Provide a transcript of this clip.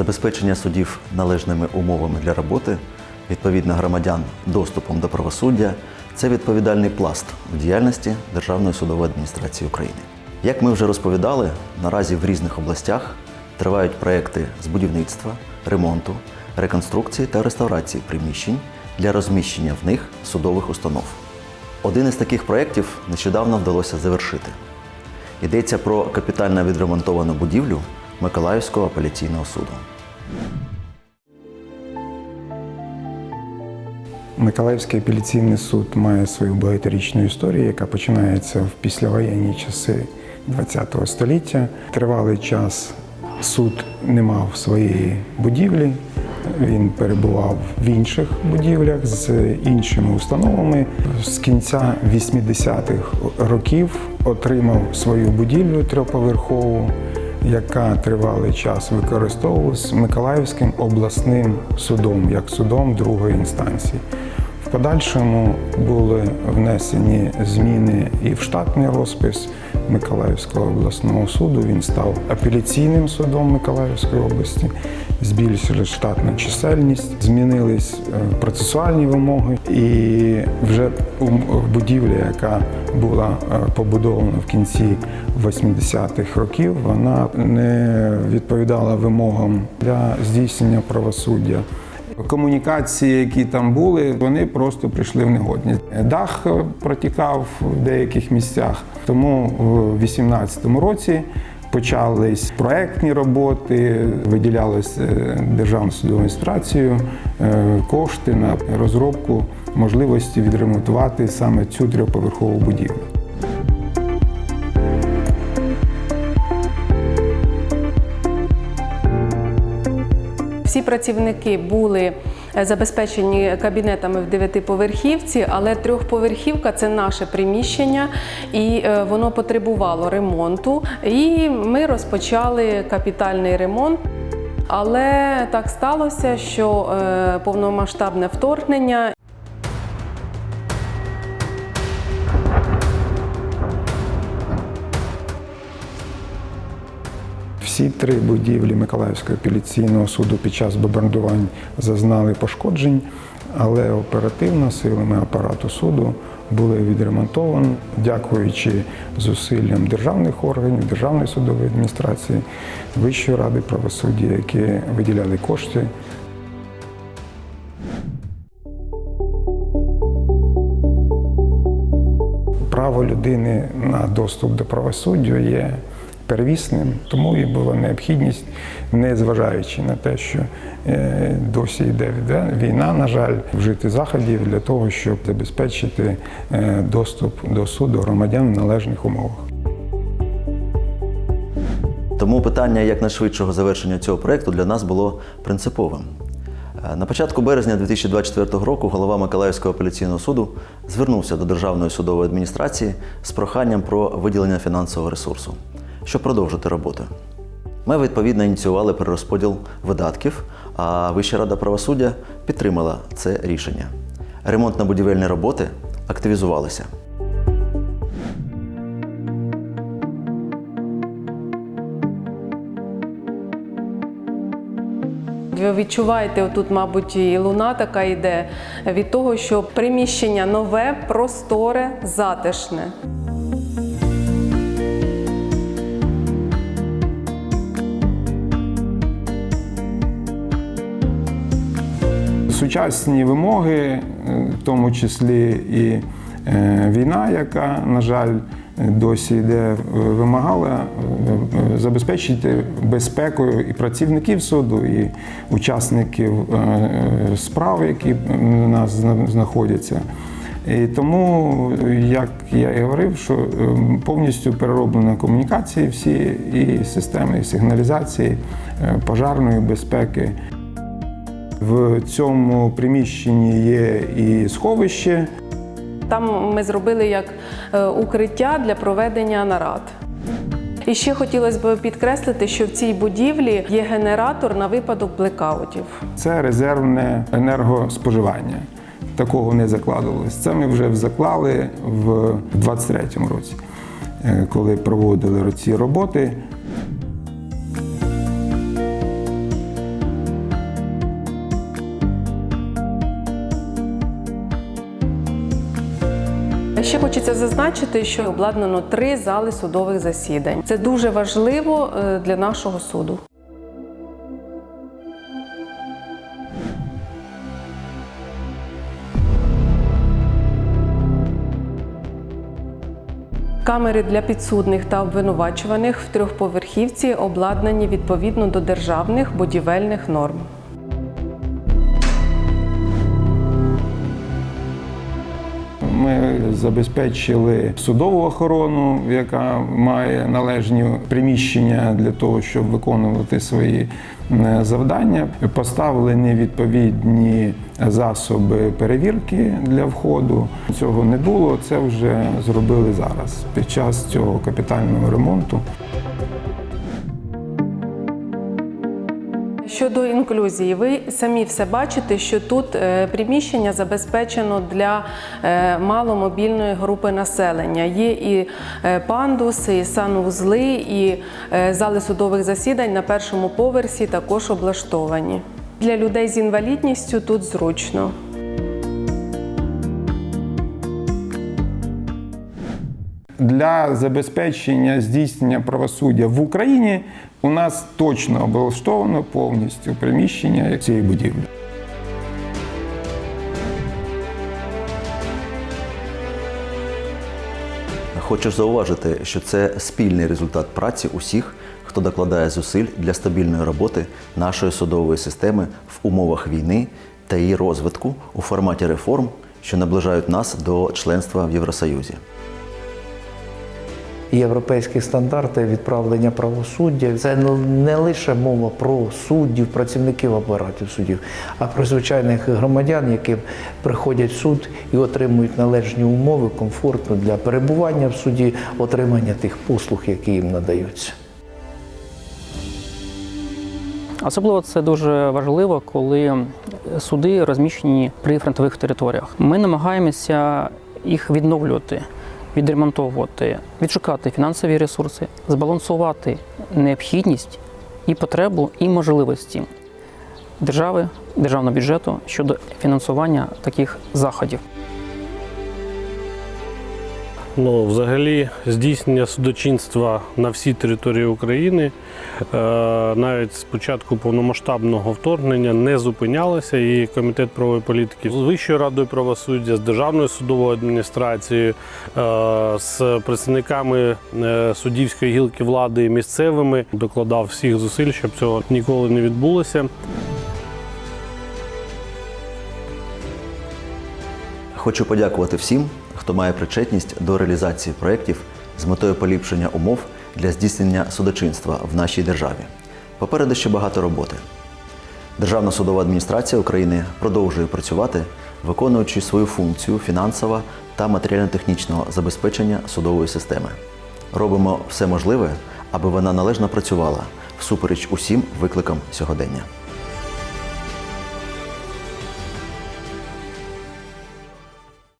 забезпечення судів належними умовами для роботи, відповідно громадян доступом до правосуддя це відповідальний пласт в діяльності Державної судової адміністрації України. Як ми вже розповідали, наразі в різних областях тривають проекти з будівництва, ремонту, реконструкції та реставрації приміщень для розміщення в них судових установ. Один із таких проєктів нещодавно вдалося завершити. Йдеться про капітально відремонтовану будівлю Миколаївського апеляційного суду. Миколаївський апеляційний суд має свою багаторічну історію, яка починається в післявоєнні часи ХХ століття. Тривалий час суд не мав своєї будівлі. Він перебував в інших будівлях з іншими установами. З кінця 80-х років отримав свою будівлю трьохповерхову, яка тривалий час використовувалась Миколаївським обласним судом як судом другої інстанції. В подальшому були внесені зміни і в штатний розпис Миколаївського обласного суду. Він став апеляційним судом Миколаївської області, збільшили штатну чисельність, змінились е, процесуальні вимоги, і вже у будівлі, яка була е, побудована в кінці 80-х років, вона не відповідала вимогам для здійснення правосуддя. Комунікації, які там були, вони просто прийшли в негодні. Дах е, протікав в деяких місцях. Тому в 2018 році почались проектні роботи, виділялися Державною судовою адміністрацією е, кошти на розробку можливості відремонтувати саме цю трьохповерхову будівлю. Всі працівники були забезпечені кабінетами в дев'ятиповерхівці, але трьохповерхівка це наше приміщення, і е, воно потребувало ремонту. І ми розпочали капітальний ремонт. Але так сталося, що е, повномасштабне вторгнення Всі три будівлі Миколаївського апеляційного суду під час бомбардувань зазнали пошкоджень, але оперативно силами апарату суду були відремонтовані, дякуючи зусиллям державних органів, Державної судової адміністрації, Вищої ради правосуддя, які виділяли кошти. Право людини на доступ до правосуддя є первісним, тому і була необхідність, не зважаючи на те, що е, досі йде війна, на жаль, вжити заходів для того, щоб забезпечити е, доступ до суду громадян в належних умовах. Тому питання якнайшвидшого завершення цього проєкту для нас було принциповим. Е, На початку березня 2024 року голова Миколаївського апеляційного суду звернувся до Державної судової адміністрації з проханням про виділення фінансового ресурсу, щоб продовжити роботу. Ми відповідно ініціювали перерозподіл видатків, а Вища рада правосуддя підтримала це рішення. Ремонтно-будівельні роботи активізувалися. Ви відчуваєте, отут, мабуть, і луна така йде від того, що приміщення нове, просторе, затишне. Сучасні вимоги, е, в тому числі і е, війна, яка, на жаль, досі йде, е, вимагала забезпечити безпекою і працівників суду, і учасників справ, які у нас знаходяться. І тому, як я і говорив, що повністю перероблено комунікації всі і системи і сигналізації, пожарної безпеки. В цьому приміщенні є і сховище. Там ми зробили як е, укриття для проведення нарад. І ще хотілося б підкреслити, що в цій будівлі є генератор на випадок блекаутів. Це резервне енергоспоживання. Такого не закладувалось. Це ми вже заклали в 23-му році, е, коли проводили ці роботи. Ще хочеться зазначити, що обладнано три зали судових засідань. Це дуже важливо е, для нашого суду. Камери для підсудних та обвинувачуваних в трьохповерхівці обладнані відповідно до державних будівельних норм. Ми забезпечили судову охорону, яка має належні приміщення для того, щоб виконувати свої е, завдання. Поставили невідповідні засоби перевірки для входу. Цього не було. Це вже зробили зараз під час цього капітального ремонту. Щодо інклюзії, ви самі все бачите, що тут е, приміщення забезпечено для е, маломобільної групи населення. Є і е, пандуси, і санузли, і зали судових засідань на першому поверсі також облаштовані. Для людей з інвалідністю тут зручно. Для забезпечення здійснення правосуддя в Україні у нас точно облаштовано повністю приміщення цієї будівлі. Хочу зауважити, що це спільний результат праці усіх, хто докладає зусиль для стабільної роботи нашої судової системи в умовах війни та її розвитку у форматі реформ, що наближають нас до членства в Євросоюзі. Європейські стандарти відправлення правосуддя. Це не- лише мова про суддів, працівників апаратів судів, а про звичайних громадян, які приходять в суд і отримують належні умови комфортно для перебування в суді, отримання тих послуг, які їм надаються. Особливо це дуже важливо, коли суди розміщені при фронтових територіях. Ми намагаємося їх відновлювати, відремонтовувати, відшукати фінансові ресурси, збалансувати необхідність і потребу, і можливості держави, державного бюджету щодо фінансування таких заходів. Ну, взагалі, здійснення судочинства на всій території України е, навіть з початку повномасштабного вторгнення не зупинялося. І комітет правової політики з Вищою радою правосуддя, з Державною судовою адміністрацією, е, з представниками е, суддівської гілки влади місцевими докладав всіх зусиль, щоб цього ніколи не відбулося. Хочу подякувати всім, хто має причетність до реалізації проєктів з метою поліпшення умов для здійснення судочинства в нашій державі. Попереду ще багато роботи. Державна судова адміністрація України продовжує працювати, виконуючи свою функцію фінансового та матеріально-технічного забезпечення судової системи. Робимо все можливе, аби вона належно працювала всупереч усім викликам сьогодення.